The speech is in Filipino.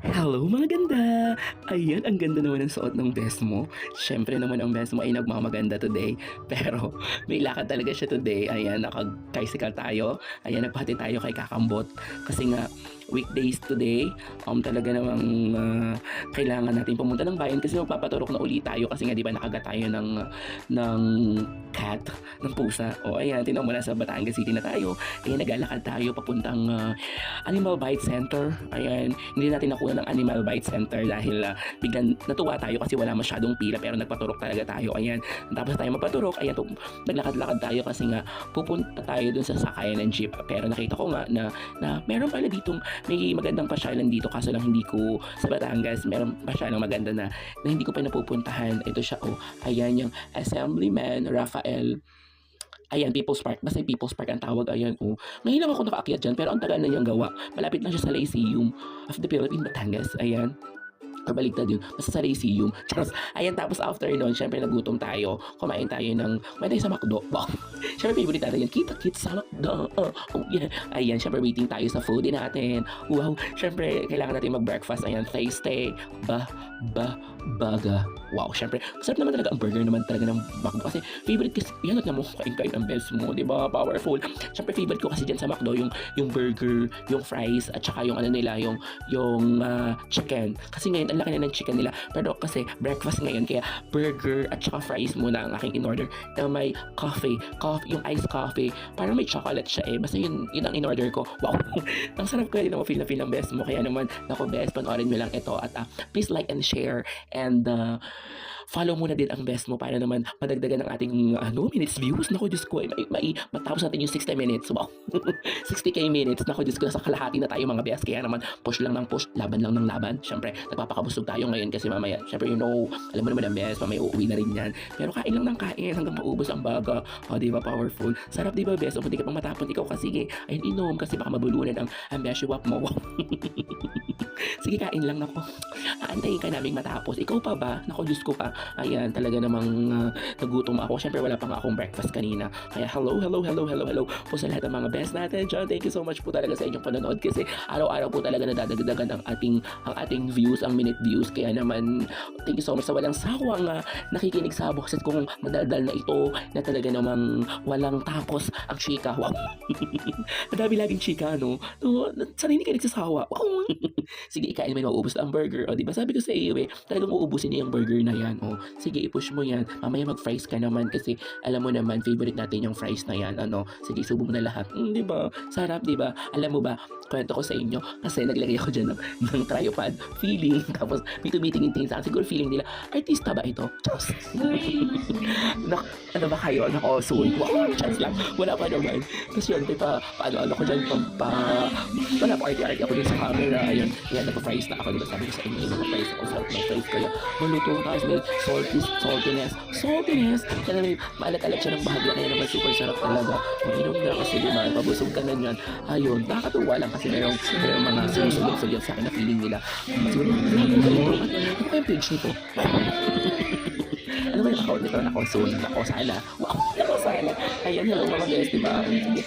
Hello mga ganda! Ayan, ang ganda naman ng suot ng best mo. Siyempre naman ang best mo ay nagmamaganda today. Pero may lakad talaga siya today. Ayan, nakag-tricycle tayo. Ayan, nagpati tayo kay Kakambot. Kasi nga, weekdays today, um, talaga namang ah, kailangan natin pumunta ng bayan kasi magpapaturok na uli tayo kasi nga di ba nakagat tayo ng, ng cat, ng pusa. O ayan, tinawag mo na sa Batangas City na tayo. Ayan, naglalakad tayo papuntang ah, Animal Bite Center. Ayan, hindi natin nakuha ng Animal Bite Center dahil ah, biglang natuwa tayo kasi wala masyadong pila pero nagpaturok talaga tayo. Ayan, tapos tayo magpaturok, ayan, naglakad-lakad tayo kasi nga pupunta tayo dun sa sakayan ng jeep. Pero nakita ko nga na, na meron pala ditong, may magandang pasyalan dito kaso lang hindi ko sa Batangas, meron pasyalan maganda na, na hindi ko pa napupuntahan. Ito siya, oh, ayan yung Assemblyman Rafael Ayan, People's Park. Basta People's Park ang tawag. Ayan, oh. Ngayon lang ako nakaakyat dyan, pero ang tagal na niyang gawa. Malapit lang siya sa Lyceum of the Philippine Batangas. Ayan. Kabaliktad yun. Basta sa Lyceum. Charles. Ayan, tapos after nun, syempre nagutom tayo. Kumain tayo ng, kumain tayo sa McDo. Wow. syempre favorite natin yan. Kita, kita sa McDo. Oh, oh, yeah. Ayan, syempre waiting tayo sa foodie natin. Wow. Syempre, kailangan natin mag-breakfast. Ayan, tasty. Ba, ba, baga. Wow, syempre, sarap naman talaga ang burger naman talaga ng McDo. Kasi favorite kasi, yan at mo, kain-kain ang best mo, di ba? Powerful. Syempre, favorite ko kasi dyan sa McDo, yung, yung burger, yung fries, at saka yung ano nila, yung, yung ah, chicken. Kasi ngayon, laki ng chicken nila. Pero kasi, breakfast ngayon, kaya burger at saka fries muna ang aking in-order. Na may coffee, coffee, yung iced coffee. Parang may chocolate siya eh. Basta yun, yun ang in-order ko. Wow! ang sarap ko ako feel na feel ng best mo. Kaya naman, ako best, panoorin mo lang ito. At ah, please like and share. And uh, follow mo na din ang best mo para naman madagdagan ng ating ano, minutes views. Naku, Diyos ko, eh, may, may, matapos natin yung 60 minutes. Wow. 60k minutes. Naku, Diyos ko, nasa kalahati na tayo mga best. Kaya naman, push lang ng push, laban lang ng laban. Siyempre, nagpapakabusog tayo ngayon kasi mamaya, siyempre, you know, alam mo naman ang best, mamaya uuwi na rin yan. Pero kain lang ng kain hanggang maubos ang baga. O, di ba, powerful. Sarap, di ba, best? O, hindi ka pang matapon, ikaw kasi, ayun, inom kasi baka mabulunan ang, ang beshiwap mo. Wow. sige, kain lang nako. Aantayin ka naming matapos. Ikaw pa ba? Nako, Diyos ko pa. Ayan, talaga namang ah, nagutom ako. Siyempre, wala pa akong breakfast kanina. Kaya hello, hello, hello, hello, hello po sa lahat ng mga best natin dyan. Thank you so much po talaga sa inyong panonood kasi araw-araw po talaga nadadagdagan ang ating ang ating views, ang minute views. Kaya naman, thank you so much sa walang sawang uh, nakikinig sa boses kong madaldal na ito na talaga namang walang tapos ang chika. Wow. Ang dami laging chika, no? no sana hindi ka nagsasawa. Wow. Sige, ikain mo yung maubos ang burger. O, di ba sabi ko sa iyo eh, talagang uubusin niya yung burger na yan. O, sige, i-push mo yan. Mamaya mag-fries ka naman kasi alam mo naman, favorite natin yung fries na yan. Ano, sige, subo mo na lahat. Mm, di ba? Sarap, di ba? Alam mo ba, kwento ko sa inyo kasi naglagay ako dyan ng, ng tripod feeling. Tapos, may tumitingin-tingin sa akin. Siguro feeling nila, artista ba ito? Diyos. Nak, ano ba kayo? Nako, soon. Wow, chance lang. Wala pa naman. Kasi yun, pa, paano, ano ko dyan, pa, pa, wala pa arty-arty ako din sa camera. Ayun, yan, nagpa-fries na ako. Diba sabi ko sa inyo, nagpa-fries ako. Sarap ng fries kaya maluto. Tapos may salty, saltiness. Saltiness! Kaya may maalat-alat siya ng bahagya. Kaya naman super sarap talaga. Mag-inom na kasi diba, pabusog ka na yan. Ayun, nakakatuwa lang kasi merong, merong mga sinusunog-sunog sa akin na feeling nila. Siguro, ano ba ba yung page nito? ano ba yung account nito? Nako, soon. Nako, sana. Wow, nako, sana. Ayan, hello mga guys, diba? Sige.